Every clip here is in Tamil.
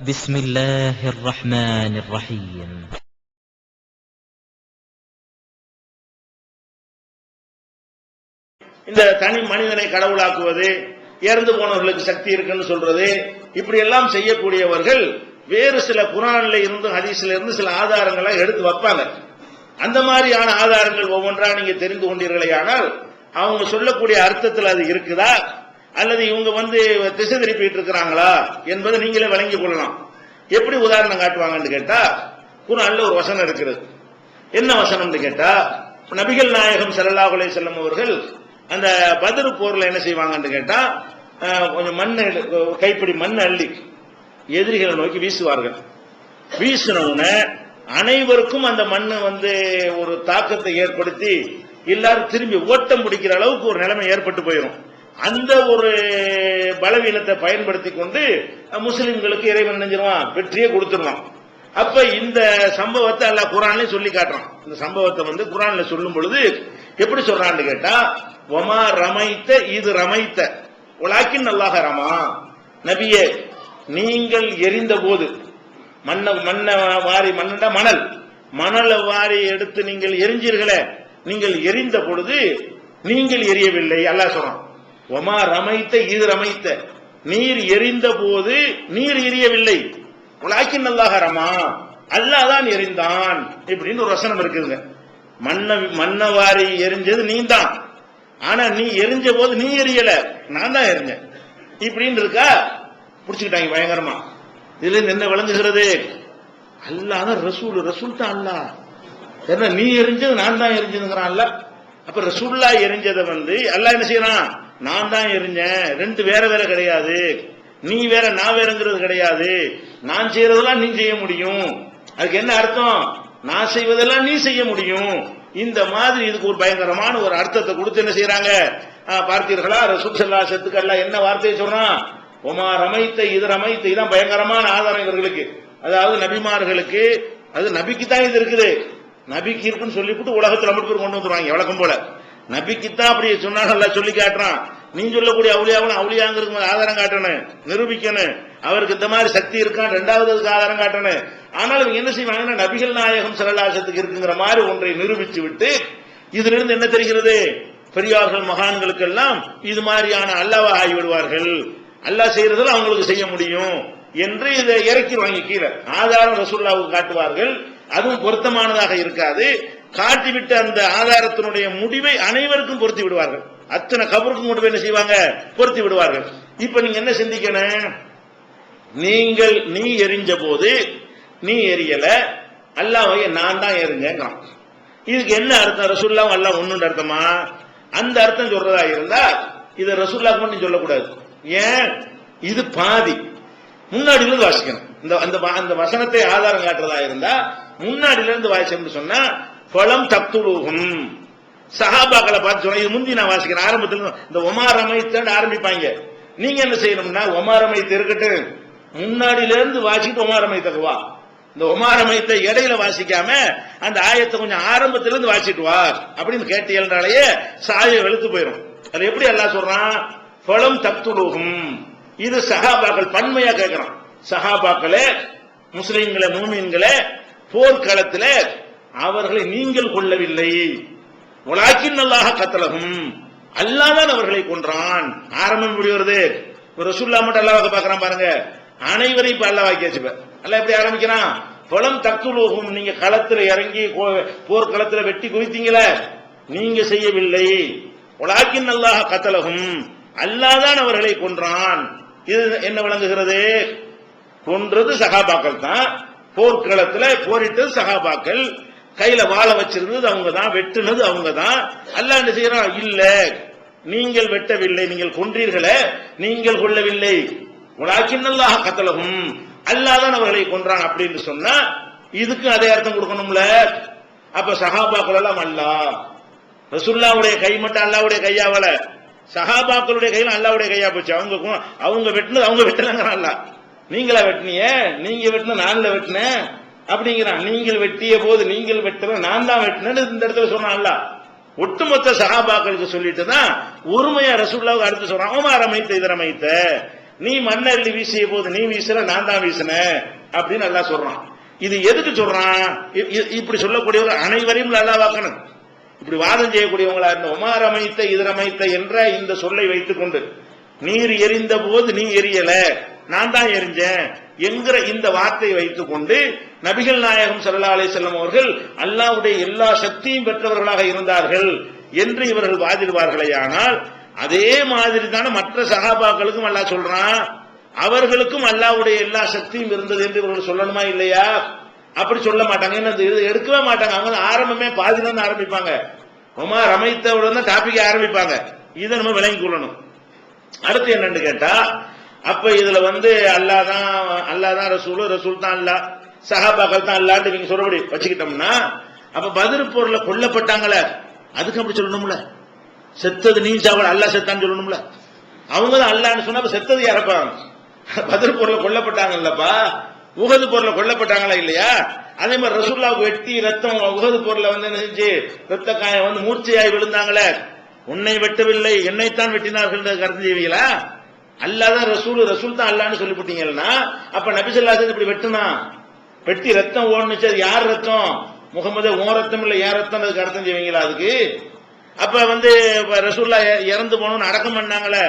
بسم الله الرحمن الرحيم இந்த தனி மனிதனை கடவுளாக்குவது இறந்து போனவர்களுக்கு சக்தி இருக்குன்னு சொல்றது இப்படி எல்லாம் செய்யக்கூடியவர்கள் வேறு சில குரான்ல இருந்து ஹதீஸ்ல இருந்து சில ஆதாரங்களை எடுத்து வைப்பாங்க அந்த மாதிரியான ஆதாரங்கள் ஒவ்வொன்றா நீங்க தெரிந்து கொண்டீர்களே ஆனால் அவங்க சொல்லக்கூடிய அர்த்தத்தில் அது இருக்குதா அல்லது இவங்க வந்து திசை திருப்பிட்டு இருக்கிறாங்களா என்பதை நீங்களே விளங்கிக் கொள்ளலாம். எப்படி உதாரணம் காட்டுவாங்கன்னு கேட்டா குரான்ல ஒரு வசனம் இருக்கிறது. என்ன வசனம்னு கேட்டா நபிகள் நாயகம் ஸல்லல்லாஹு அலைஹி அவர்கள் அந்த பதிர் போர்ல என்ன செய்வாங்கன்னு கேட்டா கொஞ்சம் மண் கைப்பிடி மண் அள்ளி எதிரிகளை நோக்கி வீசுவார்கள். வீசின அனைவருக்கும் அந்த மண்ணு வந்து ஒரு தாக்கத்தை ஏற்படுத்தி எல்லாரும் திரும்பி ஓட்டம் பிடிக்கிற அளவுக்கு ஒரு நிலைமை ஏற்பட்டு போயிடும் அந்த ஒரு பலவீனத்தை பயன்படுத்தி கொண்டு முஸ்லிம்களுக்கு இறைவன் நினைஞ்சிருவான் வெற்றியே கொடுத்துருவான். அப்ப இந்த சம்பவத்தை அல்ல குரான்லயும் சொல்லி காட்டுறான். இந்த சம்பவத்தை வந்து குரான்ல சொல்லும் பொழுது எப்படி சொல்றான்னு கேட்டா ஒமா ரமைத்த இது ரமைத்த. உலாக்கின் நல்லாக ரமா. நபியே நீங்கள் எரிந்த போது மண்ண மண்ண வாரி மண்ணா மணல். மணலை வாரி எடுத்து நீங்கள் எரிஞ்சீர்களே நீங்கள் எரிந்த பொழுது நீங்கள் எரியவில்லை அல்லாஹ் சொல்றான். ஒமா ரமைத்த இது ரமைத்த. நீர் எரிந்த போது நீர் எரியவில்லை. உலாக்கின் அல்லாஹ் ரமா. அல்லாதான் எரிந்தான். இப்படின்னு ஒரு வசனம் இருக்குதுங்க. மண்ண மண்ணவாரி எரிஞ்சது நீ தான் ஆனா நீ எரிஞ்ச போது நீ எரியல. நான் தான் எரிஞ்சேன். இப்படின்னு இருக்கா? புடிச்சுக்கிட்டாங்க பயங்கரமா. இதுல இருந்து என்ன விளங்குகிறது? அல்லாத ரசூல். ரசூல் தான் அல்லாஹ். என்ன நீ எரிஞ்சது நான் தான் எரிஞ்சதுங்கிறான் அல்ல அப்ப ரசூல்லா எரிஞ்சதை வந்து அல்லா என்ன செய்யறான்? நான் தான் எரிஞ்சேன் ரெண்டு வேற வேற கிடையாது. நீ வேற நான் வேறங்கிறது கிடையாது. நான் செய்யறதெல்லாம் நீ செய்ய முடியும். அதுக்கு என்ன அர்த்தம்? நான் செய்வதெல்லாம் நீ செய்ய முடியும். இந்த மாதிரி இதுக்கு ஒரு பயங்கரமான ஒரு அர்த்தத்தை கொடுத்து என்ன செய்யறாங்க பார்த்தீர்களா? ரசூல் செத்துக்கல்லா என்ன வார்த்தையை சொல்றான்? ஒமா ரமைத்த இது ரமைத்த இதான் பயங்கரமான ஆதாரம் இவர்களுக்கு. அதாவது நபிமார்களுக்கு அது நபிக்கு தான் இது இருக்குது. நபிக்கு இருக்குன்னு சொல்லிவிட்டு உலகத்தில் மட்டும் கொண்டு வந்துருவாங்க வழக்கம் போல. நபிக்குத்தான் தான் அப்படி சொன்னாங்கல்ல சொல்லி காட்டுறான். நீ சொல்லக்கூடிய அவுளியாவும் அவுளியாங்கிறது ஆதாரம் காட்டணும் நிரூபிக்கணும். அவருக்கு இந்த மாதிரி சக்தி இருக்கான் ரெண்டாவது அதுக்கு ஆதாரம் காட்டணும். ஆனால் இவங்க என்ன செய்வாங்கன்னா நபிகள் நாயகம் சரலாசத்துக்கு இருக்குங்கிற மாதிரி ஒன்றை நிரூபிச்சு விட்டு இதிலிருந்து என்ன தெரிகிறது? பெரியார்கள் மகான்களுக்கெல்லாம் இது மாதிரியான அல்லாவா ஆகிவிடுவார்கள் அல்லாஹ் செய்யறதில் அவங்களுக்கு செய்ய முடியும் என்று இதை இறக்கிடுவாங்க கீழே. ஆதாரம் ரசூல்லாவுக்கு காட்டுவார்கள். அதுவும் பொருத்தமானதாக இருக்காது. காட்டிவிட்ட அந்த ஆதாரத்தினுடைய முடிவை அனைவருக்கும் பொருத்தி விடுவார்கள். அத்தனை கபருக்கும் கொண்டு போய் என்ன செய்வாங்க? பொருத்தி விடுவார்கள். இப்ப நீங்க என்ன சிந்திக்கணும்? நீங்கள் நீ எரிஞ்ச போது நீ எரியல அல்லாஹ் நான் தான் எரிஞ்சேங்கிறான். இதுக்கு என்ன அர்த்தம்? ரசுல்லாவும் அல்லா ஒண்ணுன்ற அர்த்தமா? அந்த அர்த்தம் சொல்றதா இருந்தா இதை ரசுல்லா மட்டும் சொல்லக்கூடாது. ஏன்? இது பாதி. முன்னாடி இருந்து வாசிக்கணும். இந்த அந்த வ- அந்த வசனத்தை ஆதாரம் காட்டுறதா இருந்தா முன்னாடில இருந்து வாசிச்சோம்னு சொன்னா பழம் தத்துலூகும். சஹாபாக்களை பார்த்து சொன்ன இது முந்தி நான் வாசிக்கிறேன். ஆரம்பத்தில் இந்த ஒமார் அமைத்தன்னு ஆரம்பிப்பாங்க. நீங்க என்ன செய்யணும்னா ஒமார் இருக்கட்டு இருக்கட்டும் இருந்து வாசிட்டு ஒமார் வா இந்த ஒமார் இடையில வாசிக்காம அந்த ஆயத்தை கொஞ்சம் ஆரம்பத்துல இருந்து வாசிட்டு வா அப்படின்னு கேட்டீங்கன்னாலேயே சாயம் வெளுத்து போயிடும் அது எப்படி எல்லாம் சொல்றான்? பழம் தத்துலூகும். இது சஹாபாக்கள் பன்மையா கேட்கிறான் சஹாபாக்களே முஸ்லீம்களை மூமின்களே போர்க்களத்துல அவர்களை நீங்கள் கொள்ளவில்லை உலாக்கின் நல்லாக கத்தலகும். அல்லாதான் அவர்களை கொன்றான். ஆரம்பம் இப்படி வருது. ஒரு ரசூல்லா மட்டும் அல்லாஹ் பாக்குறான் பாருங்க. அனைவரையும் இப்ப அல்லாஹ் வாக்கியாச்சு இப்ப எப்படி ஆரம்பிக்கிறான்? குளம் தத்துலோகம் நீங்க களத்துல இறங்கி போர்க்களத்துல வெட்டி குவித்தீங்களே நீங்க செய்யவில்லை. உலாக்கின் நல்லாக கத்தலகும். அல்லாதான் அவர்களை கொன்றான். இது என்ன விளங்குகிறது? கொன்றது சகாபாக்கள் தான் போர்க்களத்துல போரிட்டது சகாபாக்கள். கையில வாழ வச்சிருந்தது அவங்க தான் வெட்டுனது அவங்க தான் அல்ல என்ன செய்யறான்? இல்ல. நீங்கள் வெட்டவில்லை நீங்கள் கொன்றீர்களே நீங்கள் கொள்ளவில்லை உலாக்கின்னல்லாக கத்தலகும். அல்லாதான் அவர்களை கொன்றான் அப்படின்னு சொன்னா இதுக்கு அதே அர்த்தம் கொடுக்கணும்ல. அப்ப சகாபாக்கள் எல்லாம் அல்லா. ரசுல்லாவுடைய கை மட்டும் அல்லாவுடைய கையாவல சகாபாக்களுடைய கையில அல்லாவுடைய கையா போச்சு. அவங்க அவங்க வெட்டினது அவங்க வெட்டினாங்க அல்ல நீங்களா வெட்டினிய? நீங்க வெட்டின நான்ல வெட்டினேன். அப்படிங்கிறான். நீங்கள் வெட்டிய போது நீங்கள் வெட்டல நான் தான் வெட்டினேன்னு இந்த இடத்துல சொன்னான்ல. ஒட்டுமொத்த சகாபாக்களுக்கு சொல்லிட்டு தான் உரிமையா ரசூல்லாவுக்கு அடுத்து சொல்றான் அவன் அமைத்த இதரமைத்த நீ மண்ணள்ளி வீசிய போது நீ வீசல நான் தான் வீசினேன் அப்படின்னு நல்லா சொல்றான். இது எதுக்கு சொல்றான்? இ- இப்படி சொல்லக்கூடியவர் அனைவரையும் நல்லா வாக்கணும். இப்படி வாதம் செய்யக்கூடியவங்களா இருந்த உமார் அமைத்த இதரமைத்த என்ற இந்த சொல்லை வைத்துக் கொண்டு நீர் எரிந்த போது நீ எரியல நான் தான் எரிஞ்சேன் என்கிற இந்த வார்த்தையை வைத்துக் கொண்டு நபிகள் நாயகம் சல்லா அலி செல்லம் அவர்கள் அல்லாஹ்வுடைய எல்லா சக்தியும் பெற்றவர்களாக இருந்தார்கள் என்று இவர்கள் வாதிடுவார்களேயானால் அதே மாதிரி தானே மற்ற சகாபாக்களுக்கும் அல்லாஹ் சொல்றான் அவர்களுக்கும் அல்லாவுடைய எல்லா சக்தியும் இருந்தது என்று இவர்கள் சொல்லணுமா இல்லையா? அப்படி சொல்ல மாட்டாங்க. என்ன எடுக்கவே மாட்டாங்க. அவங்க வந்து ஆரம்பமே பாதியில இருந்து ஆரம்பிப்பாங்க. ரொம்ப ரமைத்தவுடன் தான் டாபிக் ஆரம்பிப்பாங்க. இதை நம்ம விளங்கி கொள்ளணும். அடுத்து என்னன்னு கேட்டா அப்ப இதுல வந்து அல்லாஹ் தான் அல்லாஹ் தான் ரசூல் ரசூல் தான் அல்லா சஹாபாக்கள் தான் அல்லான்னு நீங்க சொல்றபடி வச்சுக்கிட்டோம்னா அப்ப பதில் போர்ல கொல்லப்பட்டாங்களே அதுக்கு அப்படி சொல்லணும்ல? செத்தது நீ சாவல் அல்லாஹ் செத்தான்னு சொல்லணும்ல? அவங்க தான் அல்லான்னு சொன்னா செத்தது யாரப்பா? பதில் போர்ல கொல்லப்பட்டாங்கல்லப்பா? உகது போர்ல கொல்லப்பட்டாங்களா இல்லையா? அதே மாதிரி ரசுல்லாவுக்கு வெட்டி ரத்தம் உகது போர்ல வந்து என்ன செஞ்சு ரத்த காயம் வந்து மூர்ச்சையாய் விழுந்தாங்களே? உன்னை வெட்டவில்லை என்னைத்தான் வெட்டினார்கள் கருத்து செய்வீங்களா அல்லாதான் ரசூல் ரசூல் தான் அல்லான்னு சொல்லிவிட்டீங்கன்னா அப்ப நபிசல்லாசன் இப்படி வெட்டுனா? வெட்டி ரத்தம் ஓடுனுச்சு அது யார் ரத்தம்? முகமது ஓ ரத்தம் இல்ல ஏன் ரத்தம் அதுக்கு அர்த்தம் செய்வீங்களா அதுக்கு? அப்ப வந்து ரசூல்லா இறந்து போனோம்னு அடக்கம் பண்ணாங்களே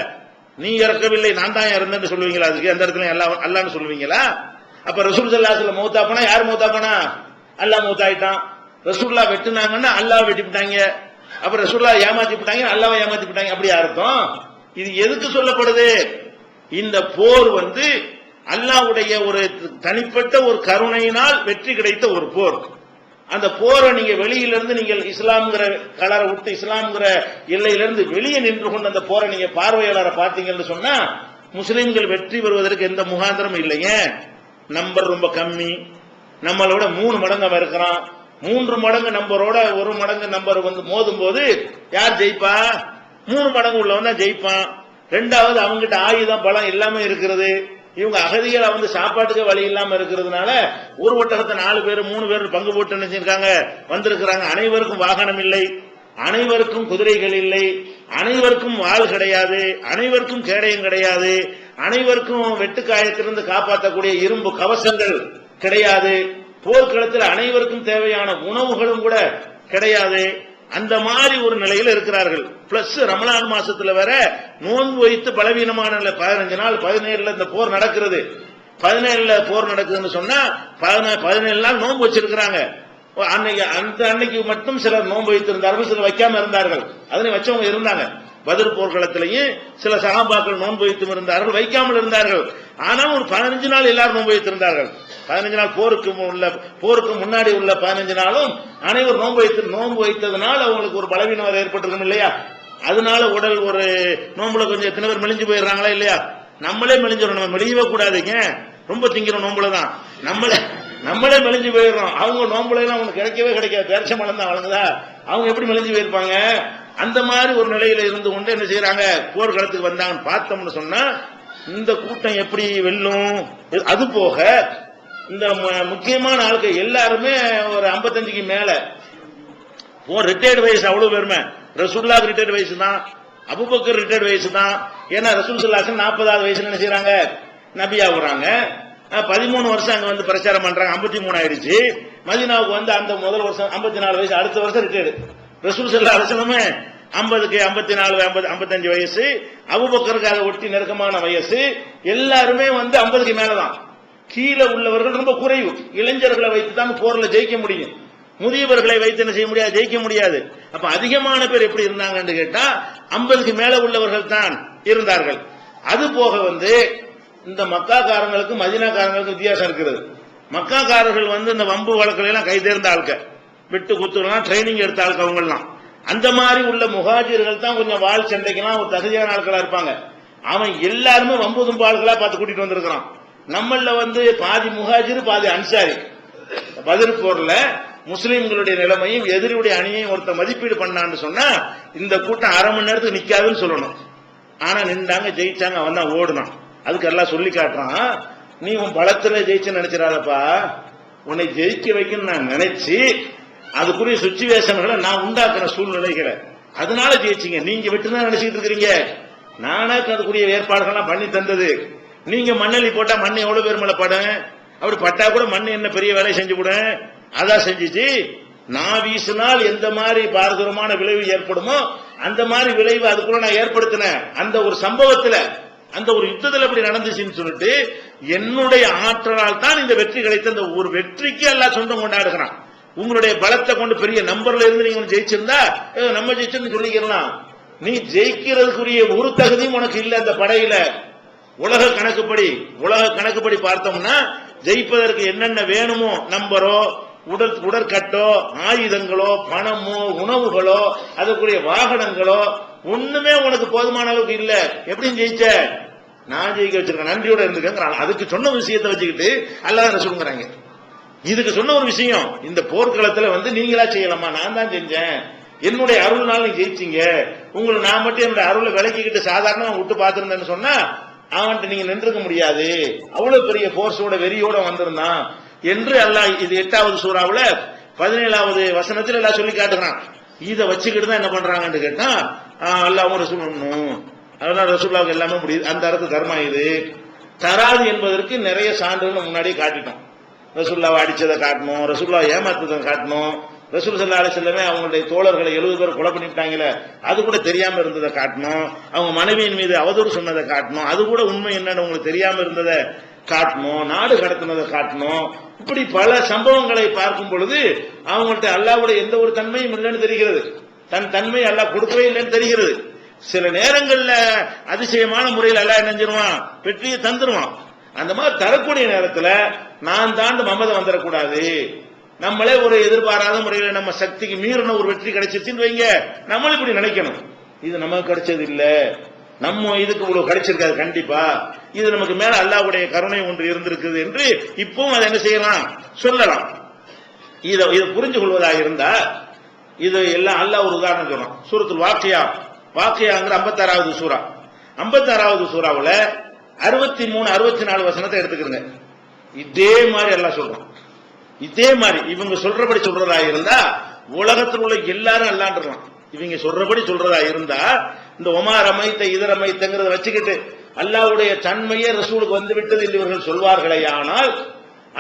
நீ இறக்கவில்லை நான் தான் இறந்தேன்னு சொல்லுவீங்களா அதுக்கு? அந்த இடத்துல அல்லா அல்லான்னு சொல்லுவீங்களா? அப்ப ரசூல் சல்லாஹ்ல மௌத்தா போனா யார் மூத்தாப்பனா போனா? அல்லாஹ் மௌத்தாயிட்டான். ரசூல்லா வெட்டுனாங்கன்னா அல்லாஹ் வெட்டிவிட்டாங்க அப்ப ரசூல்லா ஏமாத்தி விட்டாங்க அல்லாவை ஏமாத்தி விட்டாங்க அப்படி அர்த்தம்? இது எதுக்கு சொல்லப்படுது? இந்த போர் வந்து அல்லாஹ்வுடைய ஒரு தனிப்பட்ட ஒரு கருணையினால் வெற்றி கிடைத்த ஒரு போர். அந்த போரை நீங்க வெளியிலிருந்து நீங்கள் இஸ்லாம்ங்கிற கலரை விட்டு இஸ்லாம்ங்கிற எல்லையிலிருந்து வெளியே நின்று கொண்டு அந்த போரை நீங்க பார்வையாளரை பார்த்தீங்கன்னு சொன்னா முஸ்லிம்கள் வெற்றி பெறுவதற்கு எந்த முகாந்திரமும் இல்லைங்க. நம்பர் ரொம்ப கம்மி. நம்மளோட மூணு மடங்கு அவன் இருக்கிறான். மூன்று மடங்கு நம்பரோட ஒரு மடங்கு நம்பர் வந்து மோதும் போது யார் ஜெயிப்பா? மூணு மடங்கு உள்ளவன் தான் ஜெயிப்பான். ரெண்டாவது அவங்ககிட்ட ஆயுதம் பலம் எல்லாமே இருக்கிறது. இவங்க அகதிகளை வந்து சாப்பாட்டுக்கு வழி இல்லாம இருக்கிறதுனால ஒரு ஒட்டகத்தை நாலு பேர் மூணு பேர் பங்கு போட்டு நினைச்சிருக்காங்க. வந்திருக்கிறாங்க. அனைவருக்கும் வாகனம் இல்லை. அனைவருக்கும் குதிரைகள் இல்லை. அனைவருக்கும் வாள் கிடையாது. அனைவருக்கும் கேடயம் கிடையாது. அனைவருக்கும் வெட்டுக்காயத்திலிருந்து காப்பாற்றக்கூடிய இரும்பு கவசங்கள் கிடையாது. போர்க்களத்தில் அனைவருக்கும் தேவையான உணவுகளும் கூட கிடையாது. அந்த மாதிரி ஒரு நிலையில இருக்கிறார்கள். பிளஸ் ரமலான் மாசத்துல வேற நோன்பு வைத்து பலவீனமான நிலை. பதினஞ்சு நாள் பதினேழுல இந்த போர் நடக்கிறது. பதினேழுல போர் நடக்குதுன்னு சொன்னா பதினேழு நாள் நோன்பு வச்சிருக்கிறாங்க. அன்னைக்கு அந்த அன்னைக்கு மட்டும் சிலர் நோன்பு வைத்திருந்தார்கள் சிலர் வைக்காம இருந்தார்கள். அதனை வச்சவங்க இருந்தாங்க. பதில் போர்க்களத்திலையும் சில சகாபாக்கள் நோன்பு வைத்தும் இருந்தார்கள் வைக்காமல் இருந்தார்கள். ஆனால் ஒரு பதினஞ்சு நாள் எல்லாரும் நோன்பு வைத்திருந்தார்கள். பதினஞ்சு நாள் போருக்கு உள்ள போருக்கு முன்னாடி உள்ள பதினஞ்சு நாளும் அனைவரும் நோன்பு வைத்து நோன்பு வைத்ததுனால அவங்களுக்கு ஒரு பலவீனம் வேற ஏற்பட்டிருக்கும் இல்லையா? அதனால உடல் ஒரு நோம்புல கொஞ்சம் எத்தனை பேர் மெலிஞ்சு போயிடுறாங்களா இல்லையா? நம்மளே மெலிஞ்சிடும் நம்ம மெலியவே கூடாதுங்க. ரொம்ப திங்கிறோம் நோம்புல தான். நம்மளே நம்மளே மெலிஞ்சு போயிடுறோம். அவங்க நோம்புல எல்லாம் அவங்களுக்கு கிடைக்கவே கிடைக்காது. பேரிச்ச மலம் தான் வழங்குதா? அவங்க எப்படி மெலிஞ்சு போயிருப்பாங்க? அந்த மாதிரி ஒரு நிலையில இருந்து கொண்டு என்ன செய்யறாங்க போர்க்களத்துக்கு வந்தாங்கன்னு பார்த்தோம்னு சொன்னா இந்த கூட்டம் எப்படி வெல்லும்? அது போக இந்த முக்கியமான ஆட்கள் எல்லாருமே ஒரு 55க்கு மேல. ரிட்டையர்டு வயசு அவ்வளவு பெருமை. ரசூல்லா ரிட்டையர்டு வயசு தான். அபுபக்கர் ரிட்டையர்டு வயசு தான். ஏன்னா ரசூல் சுல்லாசன் நாற்பதாவது வயசுல என்ன செய்யறாங்க நபி ஆகுறாங்க பதிமூணு வருஷம் அங்க வந்து பிரச்சாரம் பண்றாங்க. 53 மூணு ஆயிடுச்சு. மதினாவுக்கு வந்து அந்த முதல் வருஷம் 54 நாலு வயசு அடுத்த வருஷம் ரிட்டையர்டு ரசூல் சுல்லா அலுவலமே ஐம்பதுக்கு ஐம்பத்தி நாலு ஐம்பது ஐம்பத்தஞ்சு வயசு. அபுபக்கருக்கு அதை ஒட்டி நெருக்கமான வயசு. எல்லாருமே வந்து ஐம்பதுக்கு மேலதான். கீழே உள்ளவர்கள் ரொம்ப குறைவு. இளைஞர்களை வைத்து தான் போர்ல ஜெயிக்க முடியும். முதியவர்களை வைத்து என்ன செய்ய முடியாது? ஜெயிக்க முடியாது. அப்ப அதிகமான பேர் எப்படி இருந்தாங்கன்னு கேட்டா ஐம்பதுக்கு மேல உள்ளவர்கள் தான் இருந்தார்கள். அது போக வந்து இந்த மக்காக்காரங்களுக்கும் மதினாக்காரங்களுக்கும் வித்தியாசம் இருக்கிறது மக்காக்காரர்கள் வந்து இந்த வம்பு வழக்குல எல்லாம் கை தேர்ந்த ஆட்கள். விட்டு குத்துலாம் ட்ரைனிங் எடுத்த ஆட்கள் அவங்கெல்லாம். அந்த மாதிரி உள்ள முகாஜிர்கள் தான் கொஞ்சம் வாழ் சண்டைக்கெல்லாம் ஒரு தகுதியான ஆட்களா இருப்பாங்க. அவன் எல்லாருமே வம்பு தும்பு ஆட்களா பார்த்து கூட்டிட்டு வந்திருக்கிறான். நம்மள வந்து பாதி முஹாஜிர் பாதி அன்சாரி. பதில் போர்ல முஸ்லீம்களுடைய நிலைமையும் எதிரியுடைய அணியையும் ஒருத்த மதிப்பீடு பண்ணான்னு சொன்னா இந்த கூட்டம் அரை மணி நேரத்துக்கு நிக்காதுன்னு சொல்லணும். ஆனா நின்றாங்க ஜெயிச்சாங்க அவன் தான் ஓடுனான். அதுக்கு எல்லாம் சொல்லி காட்டுறான். நீ உன் பலத்துல ஜெயிச்சு நினைச்சிடாதப்பா. உன்னை ஜெயிக்க வைக்கணும்னு நான் நினைச்சு அதுக்குரிய சுச்சுவேஷன்களை நான் உண்டாக்குற சூழ்நிலைகளை. அதனால ஜெயிச்சீங்க. நீங்க விட்டுதான் நினைச்சிட்டு இருக்கிறீங்க. நானே அதுக்குரிய ஏற்பாடுகள்லாம் பண்ணி தந்தது. நீங்க மண்ணெல்லி போட்டா மண் எவ்வளவு பேர் மேல படும்? அப்படி பட்டா கூட மண் என்ன பெரிய வேலையை செஞ்சு விடும் அதான் செஞ்சுச்சு. நான் வீசினால் எந்த மாதிரி பாரதூரமான விளைவு ஏற்படுமோ அந்த மாதிரி விளைவு அதுக்குள்ள நான் ஏற்படுத்தினேன். அந்த ஒரு சம்பவத்துல அந்த ஒரு யுத்தத்தில் இப்படி நடந்துச்சுன்னு சொல்லிட்டு என்னுடைய ஆற்றலால் தான் இந்த வெற்றி கிடைத்த. அந்த ஒரு வெற்றிக்கு எல்லாம் சொந்தம் கொண்டாடுகிறான். உங்களுடைய பலத்தை கொண்டு பெரிய நம்பர்ல இருந்து நீங்க ஜெயிச்சிருந்தா நம்ம ஜெயிச்சோம்னு சொல்லிக்கலாம் நீ ஜெயிக்கிறதுக்குரிய ஒரு தகுதியும் உனக்கு இல்லை அந்த படையில. உலக கணக்குப்படி உலக கணக்குப்படி பார்த்தோம்னா ஜெயிப்பதற்கு என்னென்ன வேணுமோ நம்பரோ உடல் உடற்கட்டோ ஆயுதங்களோ பணமோ உணவுகளோ அதுக்குரிய வாகனங்களோ ஒண்ணுமே உனக்கு போதுமான அளவுக்கு இல்ல. எப்படி ஜெயிச்ச? நான் ஜெயிக்க வச்சிருக்கேன். நன்றியோட இருந்துக்கங்கிறான் அதுக்கு சொன்ன விஷயத்தை வச்சுக்கிட்டு அல்லாத சொல்லுங்கிறாங்க இதுக்கு சொன்ன ஒரு விஷயம் இந்த போர்க்களத்துல வந்து நீங்களா செய்யலாமா? நான் தான் செஞ்சேன். என்னுடைய அருள்னால நீ ஜெயிச்சீங்க. உங்களை நான் மட்டும் என்னுடைய அருளை விளக்கிக்கிட்டு சாதாரணமா விட்டு பாத்துருந்தேன்னு சொன்னா அவன்கிட்ட நீங்க நின்றுக்க முடியாது. அவ்வளவு பெரிய போர்ஸோட வெறியோட வந்திருந்தான். என்று அல்லாஹ் இது எட்டாவது சூறாவில் பதினேழாவது வசனத்தில் எல்லாம் சொல்லி காட்டுறான். இதை வச்சுக்கிட்டு தான் என்ன பண்றாங்கன்னு கேட்டா ஆஹ் அல்லாவும் ரசூலும் அதனால ரசூல்லாவுக்கு எல்லாமே முடியுது. அந்த அர்த்தம் தர்மா இது. தராது என்பதற்கு நிறைய சான்றுகள் முன்னாடியே காட்டிட்டோம். ரசூல்லாவை அடிச்சதை காட்டணும். ரசூல்லா ஏமாத்ததை காட்டணும். ரசூல் சல்லா அலிசல்லமே அவங்களுடைய தோழர்களை எழுபது பேர் கொலை பண்ணிட்டாங்களே அது கூட தெரியாம இருந்ததை காட்டணும். அவங்க மனைவியின் மீது அவதூறு சொன்னதை காட்டணும். அது கூட உண்மை என்னன்னு உங்களுக்கு தெரியாம இருந்ததை காட்டணும். நாடு கடத்தினதை காட்டணும். இப்படி பல சம்பவங்களை பார்க்கும் பொழுது அவங்கள்ட்ட அல்லாவுடைய எந்த ஒரு தன்மையும் இல்லைன்னு தெரிகிறது. தன் தன்மை அல்லாஹ் கொடுக்கவே இல்லைன்னு தெரிகிறது. சில நேரங்கள்ல அதிசயமான முறையில் எல்லாம் நினைஞ்சிருவான் செஞ்சிருவான்? வெற்றியை தந்துருவான். அந்த மாதிரி தரக்கூடிய நேரத்துல நான் தாண்டு மமதை வந்துடக்கூடாது. நம்மளே ஒரு எதிர்பாராத முறையில் நம்ம சக்திக்கு மீறின ஒரு வெற்றி கிடைச்சிருச்சுன்னு வைங்க. நம்மளும் இப்படி நினைக்கணும். இது நமக்கு கிடைச்சது இல்லை நம்ம இதுக்கு இவ்வளவு கிடைச்சிருக்காது கண்டிப்பா. இது நமக்கு மேல அல்லாஹ்வுடைய கருணை ஒன்று இருந்திருக்குது என்று இப்பவும் அதை என்ன செய்யலாம்? சொல்லலாம். இதை இதை புரிஞ்சு கொள்வதாக இருந்தா இது எல்லாம் அல்லாஹ் ஒரு உதாரணம் சொல்றான். சூரத்தில் வாக்கியா. வாக்கியாங்கிற ஐம்பத்தாறாவது சூறா. ஐம்பத்தாறாவது சூறாவில் அறுபத்தி மூணு அறுபத்தி நாலு வசனத்தை எடுத்துக்கிறங்க இதே மாதிரி எல்லாம் சொல்றோம் இதே மாதிரி இவங்க சொல்றபடி சொல்றதா இருந்தா உலகத்தில் உள்ள எல்லாரும் அல்லாண்டுலாம் இவங்க சொல்றபடி சொல்றதா இருந்தா இந்த ஒமார் அமைத்த இதர் அமைத்தங்கிறத வச்சுக்கிட்டு அல்லாவுடைய தன்மையே ரசூலுக்கு வந்து விட்டது என்று இவர்கள் சொல்வார்களே ஆனால்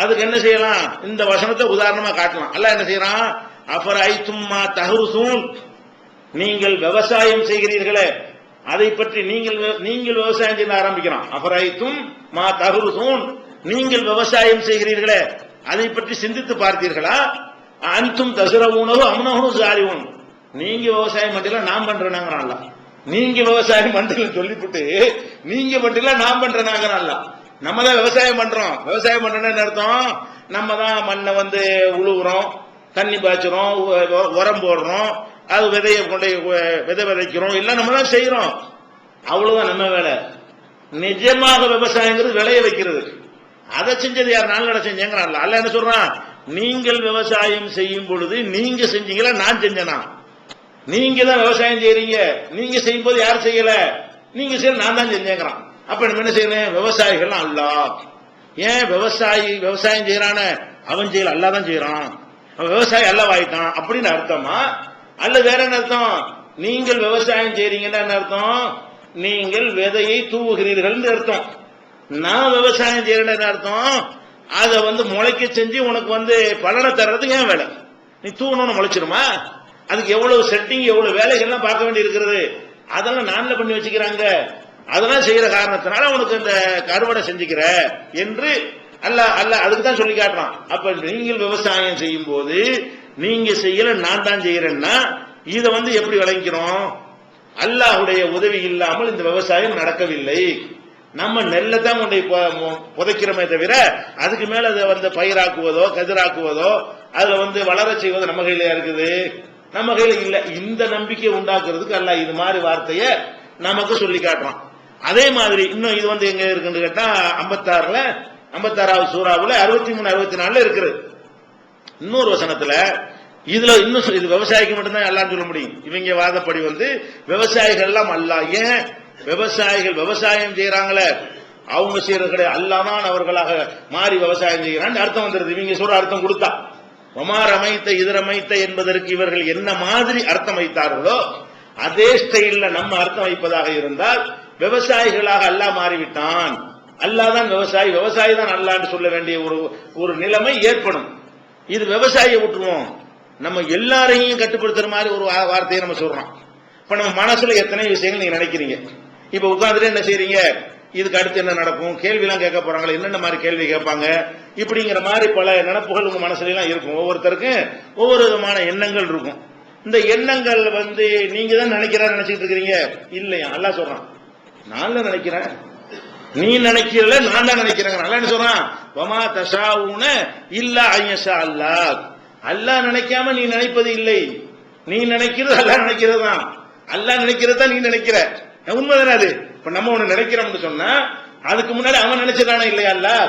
அதுக்கு என்ன செய்யலாம்? இந்த வசனத்தை உதாரணமா காட்டலாம். அல்ல என்ன செய்யறான்? அஃபர் ஐத்தும்மா தஹருசூன். நீங்கள் விவசாயம் செய்கிறீர்களே. அதை பற்றி நீங்கள் நீங்கள் விவசாயம் செய்ய ஆரம்பிக்கிறான் அபராய்த்தும் மா தகுருசூன் நீங்கள் விவசாயம் செய்கிறீர்களே. அதை பற்றி சிந்தித்து பார்த்தீர்களா? அன்தும் தசுர உணவு சாரி உணவு நீங்க விவசாயம் பண்றீங்களா நான் பண்றேனாங்கிறான்ல நீங்க விவசாயம் பண்றீங்கன்னு சொல்லிவிட்டு நீங்க பண்றீங்களா நான் பண்றேனாங்கிறான்ல நம்ம தான் விவசாயம் பண்றோம். விவசாயம் பண்றேன்னு அர்த்தம்? நம்ம தான் மண்ணை வந்து உழுவுறோம் தண்ணி பாய்ச்சுறோம் உரம் போடுறோம் அது விதையை கொண்டு விதை விதைக்கிறோம் எல்லாம் நம்ம தான் செய்யறோம் அவ்வளவுதான் நம்ம வேலை. நிஜமாக விவசாயங்கிறது விளைய வைக்கிறது. அதை செஞ்சது யார்? நாலு நட செஞ்சேங்கிறான் அல்ல என்ன சொல்றான் நீங்கள் விவசாயம் செய்யும் பொழுது நீங்க செஞ்சீங்களா? நான் செஞ்சனா? நீங்க தான் விவசாயம் செய்யறீங்க நீங்க செய்யும் போது யார் செய்யல? நீங்க செய்ய நான் தான் செஞ்சேங்கிறான். அப்ப நம்ம என்ன செய்யணும்? விவசாயிகள் அல்ல. ஏன் விவசாயி விவசாயம் செய்யறான? அவன் செய்யல அல்லா தான் செய்யறான். அவன் விவசாயி அல்லவாயிட்டான் அப்படின்னு அர்த்தமா? அல்ல வேற என்ன அர்த்தம்? நீங்கள் விவசாயம் செய்யறீங்கன்னா என்ன அர்த்தம்? நீங்கள் விதையை தூவுகிறீர்கள் அர்த்தம். நான் விவசாயம் செய்யறேன்னு அர்த்தம். அதை வந்து முளைக்க செஞ்சு உனக்கு வந்து பலனை தர்றதுக்கு ஏன் வேலை? நீ தூவணும்னு முளைச்சிருமா? அதுக்கு எவ்வளவு செட்டிங் எவ்வளவு வேலைகள்லாம் பார்க்க வேண்டி இருக்கிறது? அதெல்லாம் நான்ல பண்ணி வச்சுக்கிறாங்க. அதெல்லாம் செய்யற காரணத்தினால உனக்கு இந்த அறுவடை செஞ்சுக்கிற என்று அல்ல அல்ல அதுக்கு தான் சொல்லி காட்டுறான். அப்ப நீங்கள் விவசாயம் செய்யும் போது நீங்க செய்யல நான் தான் செய்யறேன்னா இதை வந்து எப்படி விளங்கிக்கிறோம்? அல்லாஹுடைய உதவி இல்லாமல் இந்த விவசாயம் நடக்கவில்லை. நம்ம நெல்லை தான் கொண்டு போய் புதைக்கிறோமே தவிர அதுக்கு மேல அதை வந்து பயிராக்குவதோ கதிராக்குவதோ அதுல வந்து வளர செய்வதோ நம்ம கையில இருக்குது? நம்ம கையில இல்ல. இந்த நம்பிக்கையை உண்டாக்குறதுக்கு அல்ல இது மாதிரி வார்த்தைய நமக்கு சொல்லி காட்டுறான். அதே மாதிரி இன்னும் இது வந்து எங்க இருக்குன்னு கேட்டா ஐம்பத்தாறுல ஐம்பத்தாறாவது சூறாவுல அறுபத்தி மூணு அறுபத்தி நாலுல இருக்குது. இன்னொரு வசனத்துல இதுல இன்னும் இது விவசாயிக்கு மட்டும்தான் எல்லாம் சொல்ல முடியும். இவங்க வாதப்படி வந்து விவசாயிகள் எல்லாம் அல்ல. ஏன்? விவசாயிகள் விவசாயம் செய்யறாங்களே அவங்க செய்யறது கிடையாது. அல்லாதான் அவர்களாக மாறி விவசாயம் செய்கிறான்னு அர்த்தம் வந்துருது. இவங்க சொல்ற அர்த்தம் கொடுத்தா. ஒமார் அமைத்த இதர் அமைத்த என்பதற்கு இவர்கள் என்ன மாதிரி அர்த்தம் வைத்தார்களோ அதே ஸ்டைல்ல நம்ம அர்த்தம் வைப்பதாக இருந்தால் விவசாயிகளாக அல்லா மாறிவிட்டான். அல்லாஹ் தான் விவசாயி. விவசாயி தான் அல்லான்னு சொல்ல வேண்டிய ஒரு ஒரு நிலைமை ஏற்படும். இது விவசாயியை விட்டுருவோம் நம்ம எல்லாரையும் கட்டுப்படுத்துற மாதிரி ஒரு வார்த்தையை நம்ம சொல்றோம். இப்ப நம்ம மனசுல எத்தனை விஷயங்கள் நீங்க நினைக்கிறீங்க. இப்ப உட்காந்துட்டு என்ன செய்றீங்க? இதுக்கு அடுத்து என்ன நடக்கும்? கேள்வி எல்லாம் கேட்க போறாங்களா என்னென்ன மாதிரி கேள்வி கேட்பாங்க? இப்படிங்கிற மாதிரி பல நினப்புகள் உங்க மனசுல எல்லாம் இருக்கும். ஒவ்வொருத்தருக்கும் ஒவ்வொரு விதமான எண்ணங்கள் இருக்கும். இந்த எண்ணங்கள் வந்து நீங்க தான் நினைக்கிறா நினைச்சிட்டு இருக்கிறீங்க? இல்லையா? அல்லாஹ் சொல்றான். நான் தான் நினைக்கிறேன். நீ நினைக்கிறல நான் தான் நினைக்கிறேன். நல்லா என்ன சொல்றான்? வமா தஷாவுன இல்ல ஐயஷா அல்லாஹ். அல்லாஹ் நினைக்காம நீ நினைப்பது இல்லை. நீ நினைக்கிறது அல்லா நினைக்கிறது தான் அல்லாஹ் நினைக்கிறது தான் நீ நினைக்கிற. உண்மைதானே அது? இப்ப நம்ம ஒண்ணு நினைக்கிறோம்னு சொன்னா அதுக்கு முன்னாடி அவன் நினைச்சதானே இல்லையா அல்லாஹ்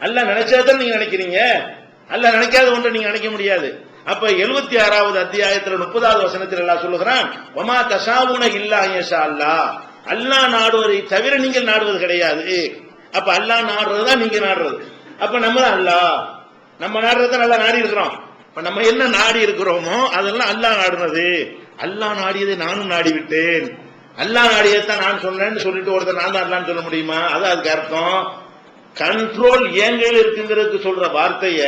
அல்லாஹ் நினைச்சதான் நீங்க நினைக்கிறீங்க. அல்ல நினைக்காத ஒன்றை நீங்க நினைக்க முடியாது. அப்ப எழுபத்தி ஆறாவது அத்தியாயத்தில் முப்பதாவது வசனத்தில் எல்லாம் சொல்லுகிறான் வமா தஷாவுன இல்லா ஐயஷா அல்லாஹ் அல்லாஹ் நாடுவதை தவிர நீங்கள் நாடுவது கிடையாது. அப்ப அல்லாஹ் நாடுறதுதான் நீங்க நாடுறது. அப்ப நம்ம தான் அல்லாஹ் நம்ம நாடுறத நல்லா நாடி இருக்கிறோம். இப்ப நம்ம என்ன நாடி இருக்கிறோமோ அதெல்லாம் அல்லாஹ் நாடுனது. அல்லாஹ் நாடியதை நானும் நாடி விட்டேன் அல்லாஹ் நாடியதான் நான் சொன்னேன்னு சொல்லிட்டு ஒருத்தர் நான் தான் சொல்ல முடியுமா? அது அதுக்கு அர்த்தம். கண்ட்ரோல் ஏங்கையில் கையில் இருக்குங்கிறதுக்கு சொல்ற வார்த்தைய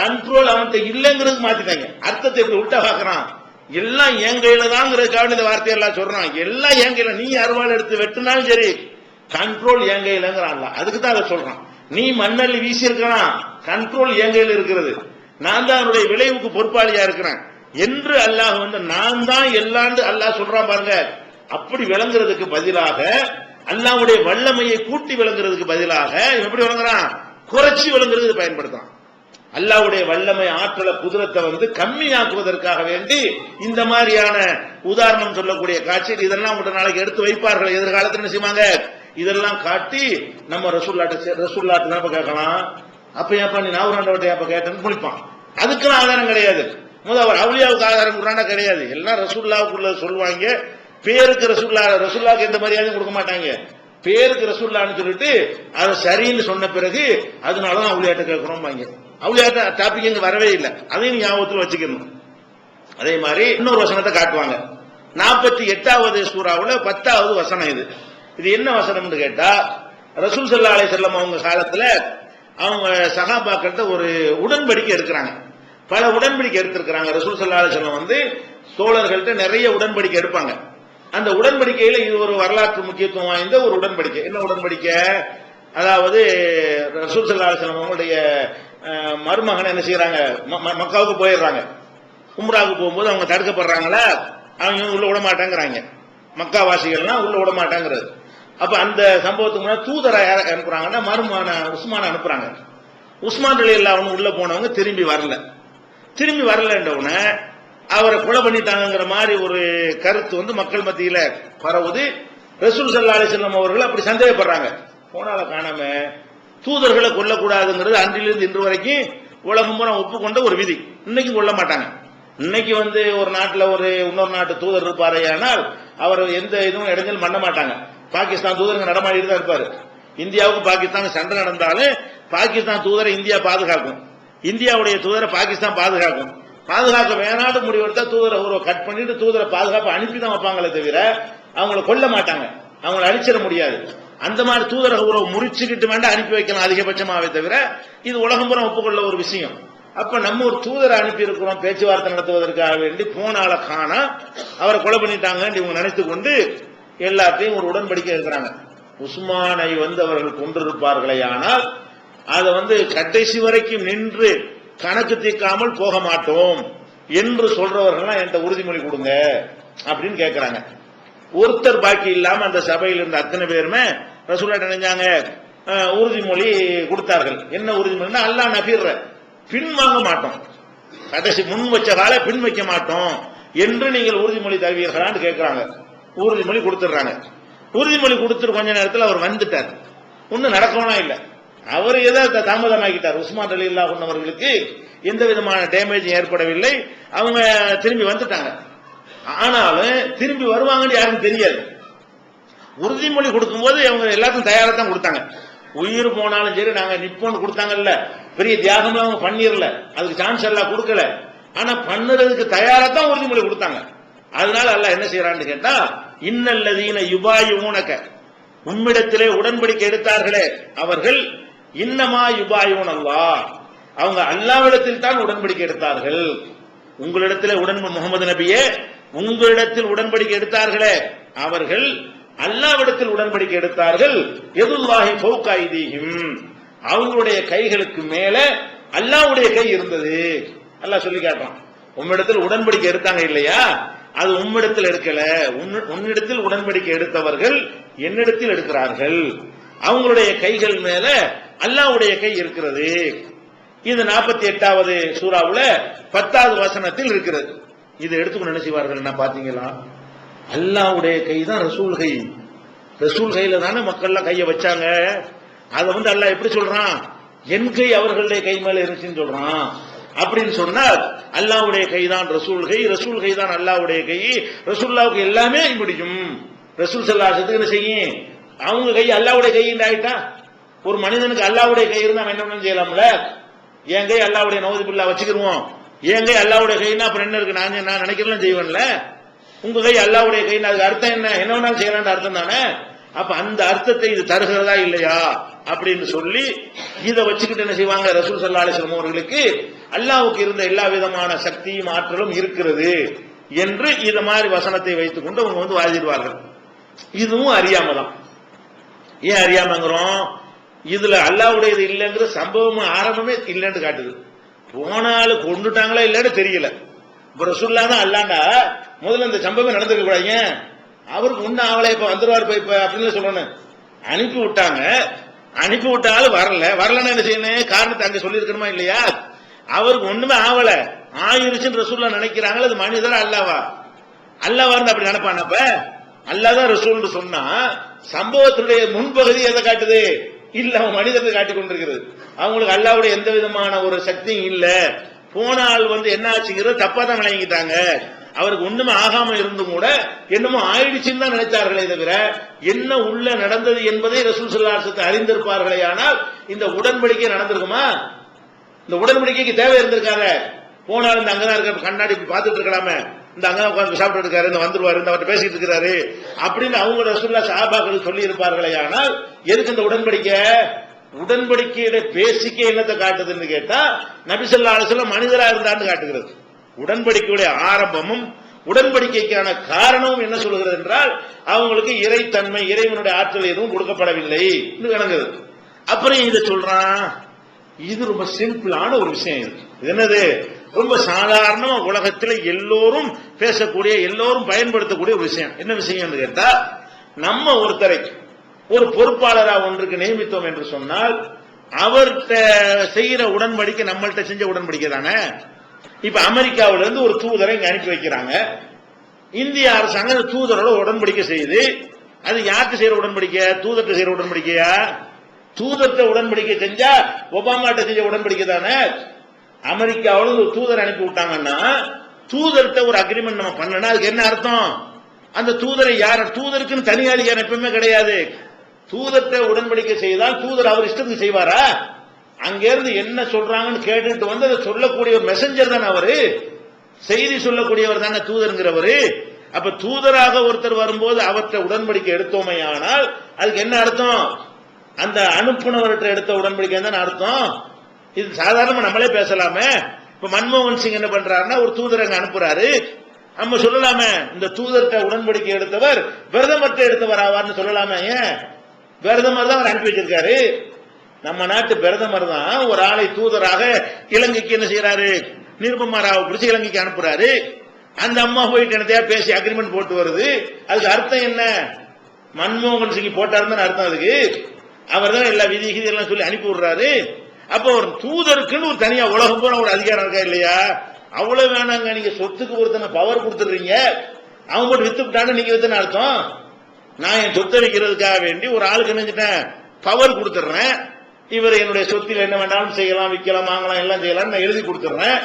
கண்ட்ரோல் அவன்கிட்ட இல்லைங்கிறது மாத்திட்டாங்க. அர்த்தத்தை இப்படி விட்டா பாக்குறான் எல்லாம் என் கையில தாங்கிறதுக்காக இந்த வார்த்தையெல்லாம் சொல்றான். எல்லாம் என் கையில நீ அருவாள் எடுத்து வெட்டினாலும் சரி கண்ட்ரோல் என் கையிலங்கிறான்ல அதுக்கு தான் அதை சொல்றான். நீ மண்ணல்லி வீசி இருக்கலாம் கண்ட்ரோல் என் இருக்கிறது. நான் தான் அவனுடைய விளைவுக்கு பொறுப்பாளியா இருக்கிறேன். என்று அல்லாஹ் வந்து நான் தான் எல்லாண்டு அல்லாஹ் சொல்றான் பாருங்க. அப்படி விளங்குறதுக்கு பதிலாக அல்லாவுடைய வல்லமையை கூட்டி விளங்குறதுக்கு பதிலாக எப்படி விளங்குறான்? குறைச்சி விளங்குறது பயன்படுத்தான் அல்லாவுடைய வல்லமை ஆற்றல குதிரத்தை வந்து கம்மியாக்குவதற்காக வேண்டி இந்த மாதிரியான உதாரணம் சொல்லக்கூடிய காட்சிகள் இதெல்லாம் உங்கள்கிட்ட நாளைக்கு எடுத்து வைப்பார்கள். எதிர்காலத்தில் என்ன செய்வாங்க? இதெல்லாம் காட்டி நம்ம ரசூல்லாட்ட ரசூல்லாட்டு தான் இப்ப கேட்கலாம். அப்ப ஏப்பா நீ நாவராண்டவட்ட ஏப்ப கேட்டேன்னு குளிப்பான் அதுக்கெல்லாம் ஆதாரம் கிடையாது. முதல் அவர் அவளியாவுக்கு ஆதாரம் கொடுறாண்டா கிடையாது. எல்லாம் ரசூல்லாவுக்குள்ள சொல்லுவாங்க. பேருக்கு ரசுல்லா ரசுல்லாவுக்கு எந்த மரியாதையும் கொடுக்க மாட்டாங்க. பேருக்கு ரசுல்லான்னு சொல்லிட்டு அதை சரின்னு சொன்ன பிறகு அதனால தான் அவுளியாட்ட கேட்கிறோம் வாங்க அவுளியாட்ட டாபிக் இங்க வரவே இல்லை. அதையும் ஞாபகத்தில் வச்சுக்கணும். அதே மாதிரி இன்னொரு வசனத்தை காட்டுவாங்க. நாற்பத்தி எட்டாவது சூறாவில் பத்தாவது வசனம் இது. இது என்ன வசனம்னு கேட்டா ரசூல் சல்லா அலை செல்லம் அவங்க காலத்துல அவங்க சகாபாக்கிட்ட ஒரு உடன்படிக்கை எடுக்கிறாங்க. பல உடன்படிக்கை எடுத்திருக்கிறாங்க. ரசூல் சல்லா அலை செல்லம் வந்து சோழர்கள்ட்ட நிறைய உடன்படிக்கை எடுப்பாங்க. அந்த உடன்படிக்கையில இது ஒரு வரலாற்று முக்கியத்துவம் வாய்ந்த ஒரு உடன்படிக்கை. என்ன உடன்படிக்கை? அதாவது ரசூல் சல்லா அவங்களுடைய மருமகன் என்ன செய்யறாங்க ம- ம- மக்காவுக்கு போயிடுறாங்க. உம்ராவுக்கு போகும்போது அவங்க தடுக்கப்படுறாங்களா? அவங்க உள்ள விட மக்கா மக்காவாசிகள்லாம் உள்ள விட மாட்டாங்கிறது அப்ப அந்த சம்பவத்துக்கு முன்னாடி தூதரை யார அனுப்புறாங்கன்னா மருமான உஸ்மான அனுப்புறாங்க. உஸ்மான் அலி அவனு உள்ள போனவங்க திரும்பி வரல. திரும்பி வரலன்றவுடனே அவரை கொலை பண்ணிட்டாங்கிற மாதிரி ஒரு கருத்து வந்து மக்கள் மத்தியில பரவுது. ரசூல் சல்லா அலிஸ்லாம் அவர்கள் அப்படி சந்தேகப்படுறாங்க. போனால காணாம தூதர்களை கொல்லக்கூடாதுங்கிறது அன்றிலிருந்து இன்று வரைக்கும் உலகம் பூரா ஒப்புக்கொண்ட ஒரு விதி. இன்னைக்கு கொல்ல மாட்டாங்க. இன்னைக்கு வந்து ஒரு நாட்டில் ஒரு இன்னொரு நாட்டு தூதர் இருப்பாரு ஆனால் அவர் எந்த இதுவும் இடைஞ்சல் பண்ண மாட்டாங்க. பாகிஸ்தான் தூதருங்க நடமாடிட்டு தான் இருப்பாரு. இந்தியாவுக்கு பாகிஸ்தான் சண்டை நடந்தாலும் பாகிஸ்தான் தூதரை இந்தியா பாதுகாக்கும். இந்தியாவுடைய தூதரை பாகிஸ்தான் பாதுகாக்கும். பாதுகாக்க வேணாடு முடிவெடுத்தா தூதரை ஒரு கட் பண்ணிட்டு தூதரை பாதுகாப்பு அனுப்பி தான் வைப்பாங்களே தவிர அவங்கள கொல்ல மாட்டாங்க. அவங்கள அழிச்சிட முடியாது. அந்த மாதிரி தூதர உறவு முறிச்சுக்கிட்டு வேண்டாம் அனுப்பி வைக்கலாம் அதிகபட்சமாவே தவிர இது உலகம் புறம் ஒப்புக்கொள்ள ஒரு விஷயம். அப்ப நம்ம ஒரு தூதரை அனுப்பி இருக்கிறோம் பேச்சுவார்த்தை நடத்துவதற்காக வேண்டி போனால காணா அவரை கொலை பண்ணிட்டாங்கன்னு இவங்க நினைத்து கொண்டு எல்லாத்தையும் ஒரு உடன்படிக்கை இருக்கிறாங்க உஸ்மானை வந்து அவர்கள் கொண்டிருப்பார்களே ஆனால் அதை வந்து கடைசி வரைக்கும் நின்று கணக்கு தீர்க்காமல் போக மாட்டோம் என்று சொல்றவர்கள்லாம் என்கிட்ட உறுதிமொழி கொடுங்க அப்படின்னு கேட்கிறாங்க ஒருத்தர் பாக்கி இல்லாம அந்த சபையில் இருந்த அத்தனை பேருமே ரசூலா நினைஞ்சாங்க. உறுதிமொழி கொடுத்தார்கள். என்ன உறுதிமொழினா அல்லா நபீர் பின் வாங்க மாட்டோம். கடைசி முன் வச்ச கால பின் வைக்க மாட்டோம் என்று நீங்கள் உறுதிமொழி தருவீர்களான்னு கேட்கிறாங்க உறுதிமொழி கொடுத்துடுறாங்க. உறுதிமொழி கொடுத்துட்டு கொஞ்ச நேரத்தில் அவர் வந்துட்டார். ஒன்னும் நடக்கணும் இல்லை. அவர் ஏதோ த- தாமதமாக்கிட்டார் உஸ்மான் அலி இல்லா அவர்களுக்கு எந்த விதமான டேமேஜும் ஏற்படவில்லை. அவங்க திரும்பி வந்துட்டாங்க. ஆனாலும் திரும்பி வருவாங்கன்னு யாருக்கும் தெரியாது உறுதிமொழி கொடுக்கும்போது அவங்க எல்லாத்தையும் தயாராக தான் கொடுத்தாங்க. உயிர் போனாலும் சரி நாங்க நிப்போன்னு கொடுத்தாங்கல்ல. பெரிய தியாகம்லாம் அவங்க பண்ணிடல. அதுக்கு சான்ஸ் எல்லாம் கொடுக்கல. ஆனா பண்ணுறதுக்கு தயாராக தான் உறுதிமொழி கொடுத்தாங்க. அதனால எல்லாம் என்ன செய்யறான்னு கேட்டா இன்னல்லதீன யுபாயு உனக்க உம்மிடத்திலே உடன்படிக்கை எடுத்தார்களே. அவர்கள் இன்னமா யுபாயுன் அல்லாஹ். அவங்க அல்லாவிடத்தில் தான் உடன்படிக்கை எடுத்தார்கள். உங்களிடத்தில் உடன் முகமது நபியே உங்களிடத்தில் உடன்படிக்கை எடுத்தார்களே. அவர்கள் அல்லாவிடத்தில் உடன்படிக்கை எடுத்தார்கள். எதுல்லாஹி ஃபௌகாயிதீஹிம் அவங்களுடைய கைகளுக்கு மேல அல்லாவுடைய கை இருந்தது. அல்லாஹ் சொல்லி காட்டுறான். உம்மிடத்தில் உடன்படிக்கை எடுத்தாங்க இல்லையா? அது உம்மிடத்தில் எடுக்கல. உன்னு- உன்னிடத்தில் உடன்படிக்கை எடுத்தவர்கள் என்னிடத்தில் எடுக்கிறார்கள். அவங்களுடைய கைகள் மேல அல்லாஹ்வுடைய கை இருக்கிறது. இது நாற்பத்தி எட்டாவது சூறாவுல பத்தாவது வசனத்தில் இருக்கிறது. இதை எடுத்துக்கொண்டு என்ன செய்வார்கள்? என்ன பாத்தீங்களா அல்லாஹ்வுடைய கை தான் ரசூல் கை. ரசூல் கையில தானே மக்கள்லாம் கையை வச்சாங்க. அதை வந்து அல்லாஹ் எப்படி சொல்றான்? என் கை அவர்களுடைய கை மேல இருந்துச்சுன்னு சொல்றான். அப்படின்னு சொன்னால் அல்லாவுடைய கை தான் ரசூல் கை ரசூல் கை தான் அல்லாஹ்வுடைய கை. ரசூல்லாவுக்கு எல்லாமே முடியும் ரசூல் செல்லாசத்துக்கு என்ன செய்யும்? அவங்க கை அல்லாவுடைய கை ஆயிட்டா? ஒரு மனிதனுக்கு அல்லாவுடைய கை இருந்தா அவன் என்ன செய்யலாம்ல? என் கை அல்லாவுடைய நோதி பிள்ளை வச்சுக்கிருவோம். என் கை அல்லாவுடைய கைன்னா அப்புறம் என்ன இருக்கு? நான் நான் நினைக்கிறேன் செய்வேன்ல. உங்க கை அல்லாவுடைய கைன்னு அதுக்கு அர்த்தம் என்ன? என்ன வேணாலும் செய்யலாம்னு அர்த்தம் தானே? அப்ப அந்த அர்த்தத்தை இது தருகிறதா இல்லையா? அப்படின்னு சொல்லி இதை வச்சுக்கிட்டு என்ன செய்வாங்க? ரசூல் சல்லா அலிஸ்லாம் அவர்களுக்கு அல்லாவுக்கு இருந்த எல்லா விதமான சக்தியும் ஆற்றலும் இருக்கிறது என்று இதை மாதிரி வசனத்தை வைத்துக் கொண்டு அவங்க வந்து வாழ்ந்துடுவார்கள் இதுவும் அறியாம தான். ஏன் அறியாமங்கிறோம்? இதுல அல்லாவுடையது இல்லைங்கிற சம்பவம் ஆரம்பமே இல்லைன்னு காட்டுது. போனாலும் கொண்டுட்டாங்களா இல்லைன்னு தெரியல. இப்ப ரசுல்லானா அல்லாண்டா முதல்ல இந்த சம்பவம் நடந்திருக்க கூடாது அவருக்கு ஒன்னும் ஆவலை இப்ப வந்துருவார் இப்ப இப்ப அப்படின்னு சொல்லணும். அனுப்பி விட்டாங்க. அனுப்பி விட்டாலும் வரல. வரலன்னா என்ன செய்யணும்? காரணத்தை அங்க சொல்லியிருக்கணுமா இல்லையா? அவருக்கு ஒண்ணுமே ஆவல. ஆயிருச்சுன்னு ரசூல்லா நினைக்கிறாங்களா அது மனிதரா அல்லாவா? அல்லாவா இருந்து அப்படி நினைப்பானப்ப அல்லாதான் ரசூல்னு சொன்னா சம்பவத்தினுடைய முன்பகுதி எதை காட்டுது? இல்ல அவன் மனிதத்தை காட்டி கொண்டிருக்கிறது. அவங்களுக்கு அல்லாவுடைய எந்த விதமான ஒரு சக்தியும் இல்ல. போன ஆள் வந்து என்ன ஆச்சுங்கிறது தப்பா தான் விளங்கிட்டாங்க அவருக்கு ஒண்ணுமே ஆகாம இருந்தும் கூட என்னமோ ஆயிடுச்சுன்னு தான் நினைத்தார்களே தவிர என்ன உள்ள நடந்தது என்பதை ரசூல் சுல்லாசத்தை அறிந்திருப்பார்களே ஆனால் இந்த உடன்படிக்கை நடந்திருக்குமா? இந்த உடன்படிக்கைக்கு தேவை இருந்திருக்காங்க போனாலும் இந்த அங்கதான் இருக்க கண்ணாடி பார்த்துட்டு இருக்கலாமே. இந்த அங்க உட்காந்து சாப்பிட்டு இருக்காரு இந்த வந்துருவாரு இந்த அவர்கிட்ட பேசிட்டு இருக்காரு அப்படின்னு அவங்க ரசூல்லா சாபாக்கள் சொல்லி இருப்பார்களே ஆனால் எதுக்கு இந்த உடன்படிக்கை? உடன்படிக்கையில பேசிக்க என்னத்தை காட்டுதுன்னு கேட்டா நபிசல்லா அலுவலம் மனிதரா இருந்தான்னு காட்டுகிறது. உடன்படிக்கையுடைய ஆரம்பமும் உடன்படிக்கைக்கான காரணமும் என்ன சொல்கிறது என்றால் அவங்களுக்கு இறைத்தன்மை இறைவனுடைய ஆற்றல் எதுவும் கொடுக்கப்படவில்லை விளங்குது. அப்புறம் இதை சொல்றான்? இது ரொம்ப சிம்பிளான ஒரு விஷயம் இது என்னது? ரொம்ப சாதாரணமா உலகத்தில் எல்லோரும் பேசக்கூடிய எல்லோரும் பயன்படுத்தக்கூடிய ஒரு விஷயம். என்ன விஷயம்னு கேட்டா நம்ம ஒருத்தரை ஒரு பொறுப்பாளரா ஒன்றுக்கு நியமித்தோம் என்று சொன்னால் அவர்கிட்ட செய்யற உடன்படிக்கை நம்மள்கிட்ட செஞ்ச உடன்படிக்கை தானே? இப்ப அமெரிக்காவில இருந்து ஒரு தூதரை இங்க அனுப்பி வைக்கிறாங்க. இந்திய அரசாங்கம் அந்த தூதரோட உடன்படிக்கை செய்யுது. அது யாருக்கு செய்யற உடன்படிக்கை? தூதர்கிட்ட செய்யற உடன்படிக்கையா? தூதர்கிட்ட உடன்படிக்கை செஞ்சா ஒபாமாட்ட செஞ்ச உடன்படிக்கை தானே? அமெரிக்காவோட ஒரு தூதர் அனுப்பி விட்டாங்கன்னா தூதர்கிட்ட ஒரு அக்ரிமெண்ட் நம்ம பண்ணனா அதுக்கு என்ன அர்த்தம்? அந்த தூதரை யார்? தூதருக்குன்னு தனி அதிகாரம் எப்பவுமே கிடையாது. தூதர்கிட்ட உடன்படிக்கை செய்தால் தூதர் அவர் இஷ்டத்துக்கு செய்வாரா? அங்கிருந்து என்ன சொல்றாங்கன்னு கேட்டுட்டு வந்து அதை சொல்லக்கூடிய ஒரு மெசஞ்சர் தானே அவரு? செய்தி சொல்லக்கூடியவர் தானே தூதருங்கிறவரு? அப்ப தூதராக ஒருத்தர் வரும்போது அவற்றை உடன்படிக்கை எடுத்தோமே ஆனால் அதுக்கு என்ன அர்த்தம்? அந்த அனுப்புனவர்கிட்ட எடுத்த உடன்படிக்கை தானே அர்த்தம்? இது சாதாரணமா நம்மளே பேசலாமே? இப்ப மன்மோகன் சிங் என்ன பண்றாருன்னா ஒரு தூதர் அங்க அனுப்புறாரு. நம்ம சொல்லலாமே இந்த தூதர்கிட்ட உடன்படிக்கை எடுத்தவர் விரதமற்ற எடுத்தவர் ஆவார்னு சொல்லலாமே ஏன்? விரதமர் தான் அவர் அனுப்பி வச்சிருக்காரு. நம்ம நாட்டு பிரதமர் தான் ஒரு ஆளை தூதராக இலங்கைக்கு என்ன செய்யறாரு? நிருபமா ராவ பிடிச்சு இலங்கைக்கு அனுப்புறாரு. அந்த அம்மா போயிட்டு என்னத்தையா பேசி அக்ரிமெண்ட் போட்டு வருது. அதுக்கு அர்த்தம் என்ன? மன்மோகன் சிங் போட்டாருன்னு அர்த்தம் அதுக்கு. அவர் தான் எல்லா விதி எல்லாம் சொல்லி அனுப்பி விடுறாரு. அப்போ ஒரு தூதருக்குன்னு ஒரு தனியா உலகம் பூரா ஒரு அதிகாரம் இருக்கா இல்லையா? அவ்வளவு வேணாங்க. நீங்க சொத்துக்கு ஒருத்தனை பவர் கொடுத்துடுறீங்க. அவன் போட்டு வித்துட்டான்னு நீங்க வித்துன அர்த்தம்? நான் என் சொத்தை விற்கிறதுக்காக வேண்டி ஒரு ஆளுக்கு நினைச்சிட்டேன் பவர் கொடுத்துட்றேன். இவர் என்னுடைய சொத்தில் என்ன வேண்டாலும் செய்யலாம் விற்கலாம் வாங்கலாம் எல்லாம் செய்யலாம் நான் எழுதி கொடுத்துட்றேன்.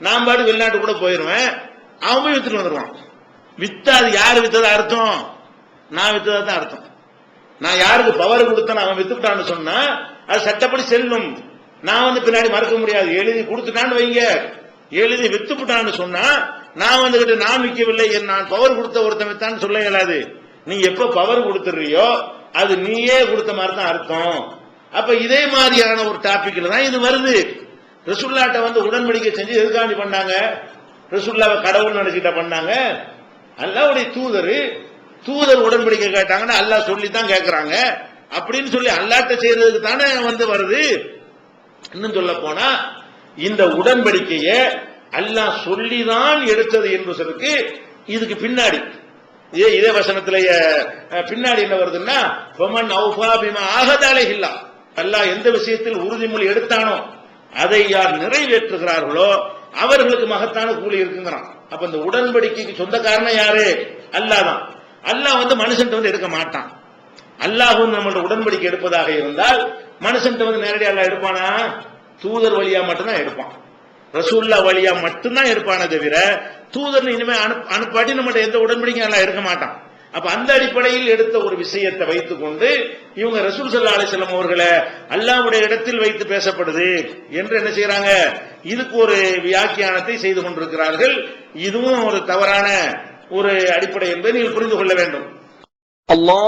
நான் பாட்டு வெளிநாட்டு கூட போயிருவேன். அவன் போய் வித்துட்டு வந்துடுவான். வித்தா அது யாரு வித்ததா அர்த்தம்? நான் வித்ததா தான் அர்த்தம். நான் யாருக்கு பவர் கொடுத்தேன் அவன் வித்துட்டான்னு சொன்னா அது சட்டப்படி செல்லும். நான் வந்து பின்னாடி மறக்க முடியாது. எழுதி கொடுத்துட்டான்னு வைங்க. எழுதி வித்துப்புட்டான்னு சொன்னா நான் வந்துகிட்டு நான் விற்கவில்லை என் நான் பவர் கொடுத்த ஒருத்தன் வித்தான் சொல்ல இயலாது. நீ எப்ப பவர் கொடுத்துறியோ அது நீயே கொடுத்த மாதிரி தான் அர்த்தம். அப்ப இதே மாதிரியான ஒரு டாபிக்ல தான் இது வருது. ரசுல்லாட்ட வந்து உடன்படிக்கை செஞ்சு எதுக்காண்டி பண்ணாங்க? ரசுல்லாவை கடவுள் நினைச்சிட்ட பண்ணாங்க? அல்லாவுடைய தூதர் தூதர் உடன்படிக்கை கேட்டாங்கன்னா அல்லாஹ் சொல்லி தான் கேட்கறாங்க அப்படின்னு சொல்லி அல்லாட்ட செய்யறதுக்கு தானே வந்து வருது. இன்னும் சொல்ல போனா இந்த உடன்படிக்கையை அல்லாஹ் சொல்லிதான் எடுத்தது என்று சொல்லுக்கு இதுக்கு பின்னாடி. இதே இதே வசனத்துல பின்னாடி என்ன வருதுன்னா பொமன் அவுஃபா பிமா ஆகதாலே இல்லா அல்லாஹ் எந்த விஷயத்தில் உறுதிமொழி எடுத்தானோ அதை யார் நிறைவேற்றுகிறார்களோ அவர்களுக்கு மகத்தான கூலி இருக்குங்கிறான். அப்ப இந்த உடன்படிக்கைக்கு சொந்தக்காரன் யாரு? அல்லாஹ் தான். அல்லாஹ் வந்து மனுஷன்ட்ட வந்து எடுக்க மாட்டான். அல்லாஹும் நம்மளோட உடன்படிக்கை எடுப்பதாக இருந்தால் மனுஷன் வந்து நேரடியாக எடுப்பானா? தூதர் வழியா மட்டும்தான் எடுப்பான். ரசூல்லா வழியா மட்டும்தான் எடுப்பானே தவிர தூதர் இனிமே அனுப்பாட்டி நம்மகிட்ட எந்த உடன்படிக்கையும் எல்லாம் எடுக்க மாட்டான். அப்ப அந்த அடிப்படையில் எடுத்த ஒரு விஷயத்தை வைத்துக் கொண்டு இவங்க ரசூல் சல்லா அலிசல்லம் அவர்களை அல்லாவுடைய இடத்தில் வைத்து பேசப்படுது என்று என்ன செய்யறாங்க இதுக்கு ஒரு வியாக்கியானத்தை செய்து கொண்டிருக்கிறார்கள். இதுவும் ஒரு தவறான ஒரு அடிப்படை என்பதை நீங்கள் புரிந்து கொள்ள வேண்டும். அல்லா